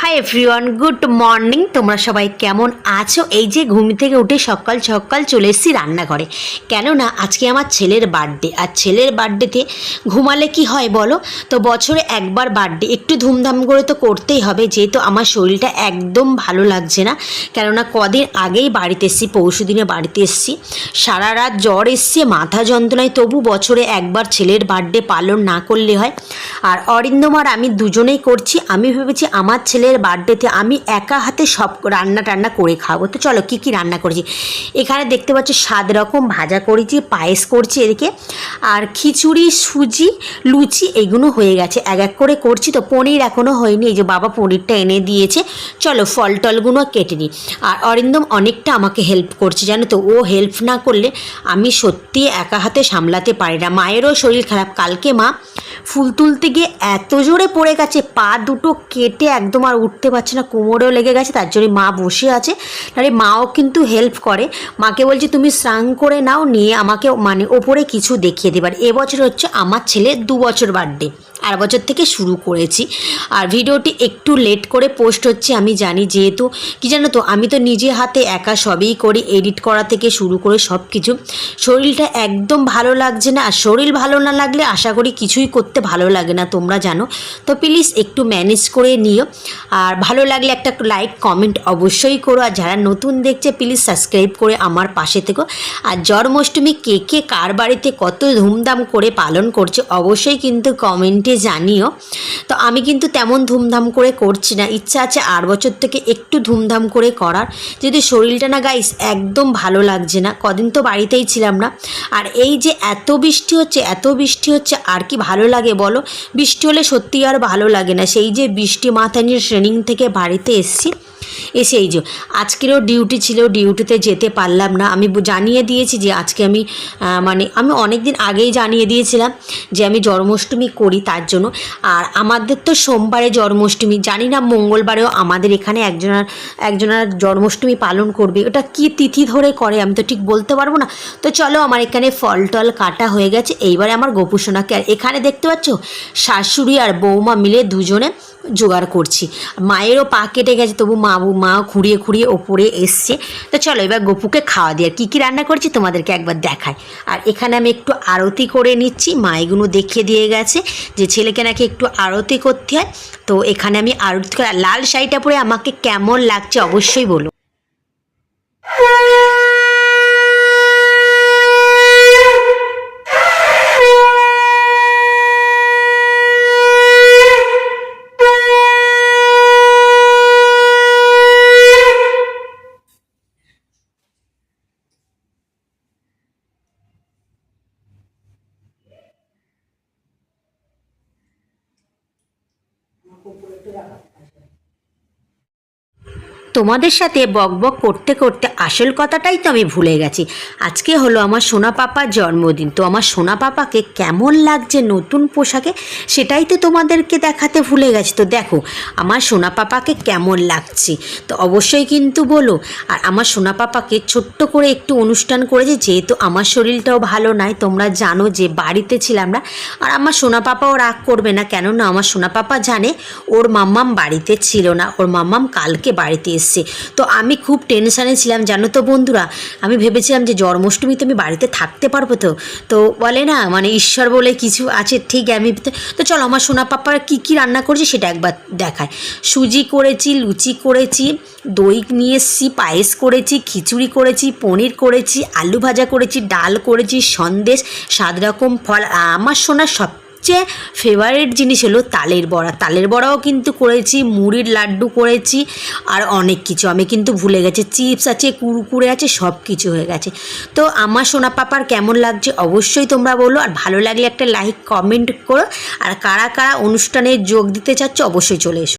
Hi everyone good morning তোমরা সবাই কেমন আছো? এই যে ঘুম থেকে উঠে সকাল সকাল চলে এসেছি রান্নাঘরে। কেননা আজকে আমার ছেলের বার্থডে আর ছেলের বার্থডেতে ঘুমালে কি হয় বলো? তো বছরে একবার বার্থডে একটু ধুমধাম করে তো করতেই হবে, যেহেতু আমার শরীরটা একদম ভালো লাগছে না। কেননা কদিন আগেই বাড়িতে এসেছি, পরশু দিনে বাড়িতে এসেছি। সারা রাত জ্বর এসছে, মাথা যন্ত্রণায়। তবু বছরে একবার ছেলের বার্থডে পালন না করলে হয়। আর অরিন্দম আর আমি দুজনেই করছি। আমি ভেবেছি আমার ছেলের বার্থডেতে আমি একা হাতে সব রান্না টান্না করে খাব। তো চলো কী কী রান্না করেছি? এখানে দেখতে পাচ্ছ সাত রকম ভাজা করেছি, পায়েস করছি এদিকে, আর খিচুড়ি, সুজি, লুচি এগুলো হয়ে গেছে। এক এক করে করছি তো পনির এখনও হয়নি, এই যে বাবা পনিরটা এনে দিয়েছে। চলো ফল টলগুলো কেটে নিই। আর অরিন্দম অনেকটা আমাকে হেল্প করছে, জানো তো? ও হেল্প না করলে আমি সত্যি একা হাতে সামলাতে পারি না। মায়েরও শরীর খারাপ। কালকে মা ফুল তুলতে গিয়ে এত জোরে পড়ে গেছে, পা দুটো কেটে একদম আর উঠতে পারছে না, কোমরেও লেগে গেছে, তার জন্য মা বসে আছে। তাহলে মাও কিন্তু হেল্প করে। মাকে বলছে, তুমি স্নান করে নাও, নিয়ে আমাকে মানে ওপরে কিছু দেখিয়ে দেবার এবছর হচ্ছে আমার ছেলে দু বছর বার্থডে আর বছর থেকে শুরু করেছি। আর ভিডিওটি একটু লেট করে পোস্ট হচ্ছে, আমি জানি যেহেতু, কি জানো তো, আমি তো নিজে হাতে একা সবই করি এডিট করা থেকে শুরু করে সব কিছু শরীরটা একদম ভালো লাগছে না, আর শরীর ভালো না লাগলে আশা করি কিছুই করতে ভালো লাগে না, তোমরা জানো। তো প্লিজ একটু ম্যানেজ করে নিও। আর ভালো লাগলে একটা লাইক কমেন্ট অবশ্যই করো। আর যারা নতুন দেখছে প্লিজ সাবস্ক্রাইব করে আমার পাশে থেকো। আর জন্মাষ্টমী কে কে কার বাড়িতে কত ধুমধাম করে পালন করছে, অবশ্যই কিন্তু কমেন্টে জানিও। তো আমি কিন্তু তেমন ধুমধাম করে করছি না। ইচ্ছা আছে আর বছর থেকে একটু ধুমধাম করে করার। যদি শরীরটা না গাইস একদম ভালো লাগছে না। কদিন তো বাড়িতেই ছিলাম না। আর এই যে এত বৃষ্টি হচ্ছে, এত বৃষ্টি হচ্ছে, আর কি ভালো লাগে বলো? বৃষ্টি হলে সত্যি আর ভালো লাগে না। সেই যে বৃষ্টি মাথা নিয়ে ট্রেনিং থেকে বাড়িতে এসছি। এসে এই যে, আজকেরও ডিউটি ছিল ডিউটিতে যেতে পারলাম না। আমি জানিয়ে দিয়েছি যে আজকে আমি মানে আমি অনেক দিন আগেই জানিয়ে দিয়েছিলাম যে আমি জন্মাষ্টমী করি তার জন্য। আর আমাদের তো সোমবারে জন্মাষ্টমী, জানি না মঙ্গলবারেও আমাদের এখানে একজনার একজনার জন্মাষ্টমী পালন করবে। ওটা কি তিথি ধরে করে আমি তো ঠিক বলতে পারব না। তো চলো আমার এখানে ফল টল কাটা হয়ে গেছে। এইবারে আমার গোপুসোনাকে আর এখানে দেখতে পাচ্ছ? শাশুড়ি আর বৌমা মিলে দুজনে জোগাড় করছি। মায়েরও পা কেটে গেছে, তবু মা মা খুঁড়িয়ে খুঁড়িয়ে ওপরে এসছে। তো চলো এবার গপুকে খাওয়া দিয়ে আর কী কী রান্না করছি তোমাদেরকে একবার দেখায় আর এখানে আমি একটু আরতি করে নিচ্ছি, মা এগুলো দেখিয়ে দিয়ে গেছে যে ছেলেকে নাকি একটু আরতি করতে হয়। তো এখানে আমি আরতি লাল শাড়িটা পরে আমাকে কেমন লাগছে অবশ্যই বলো। 对呀 তোমাদের সাথে বকবক করতে করতে আসল কথাটাই তো আমি ভুলে গেছি। আজকে হলো আমার সোনা পাপার জন্মদিন। তো আমার সোনা পাপাকে কেমন লাগছে নতুন পোশাকে সেটাই তো তোমাদেরকে দেখাতে ভুলে গেছি। তো দেখো, আমার সোনা পাপাকে কেমন লাগছে? তো অবশ্যই কিন্তু বলো, আর আমার সোনা পাপাকে ছোট্ট করে একটু অনুষ্ঠান করেছে, যেহেতু আমার শরীরটাও ভালো নাই, তোমরা জানো যে বাড়িতে ছিলাম না আর আমার সোনা পাপাও রাগ করবে না, কেননা আমার সোনা পাপা জানে ওর মাম্মাম বাড়িতে ছিল না, ওর মাম্মাম কালকে বাড়িতে এসছে। তো আমি খুব টেনশানে ছিলাম, জানো তো বন্ধুরা? আমি ভেবেছিলাম যে জন্মাষ্টমীতে আমি বাড়িতে থাকতে পারব তো। তো বলে না মানে ঈশ্বর বলে কিছু আছে, ঠিক আমি তো চলো আমার সোনা পাপার কী কী রান্না করছে সেটা একবার দেখায়। সুজি করেছি, লুচি করেছি, দই নিয়ে এসেছি, পায়েস করেছি, খিচুড়ি করেছি, পনির করেছি, আলু ভাজা করেছি, ডাল করেছি, সন্দেশ সাত রকম ফল আমার সোনার সবচেয়ে ফেভারিট জিনিস হলো তালের বড়া। তালের বড়াও কিন্তু করেছি, মুড়ির লাড্ডু করেছি আর অনেক কিছু। আমি কিন্তু ভুলে গেছি, চিপস আছে, কুরকুরে আছে সব কিছু হয়ে গেছে। তো আমার সোনা পাপার কেমন লাগছে অবশ্যই তোমরা বলো আর ভালো লাগলে একটা লাইক কমেন্ট করো। আর কারা কারা অনুষ্ঠানে যোগ দিতে চাচ্ছ অবশ্যই চলে এসো।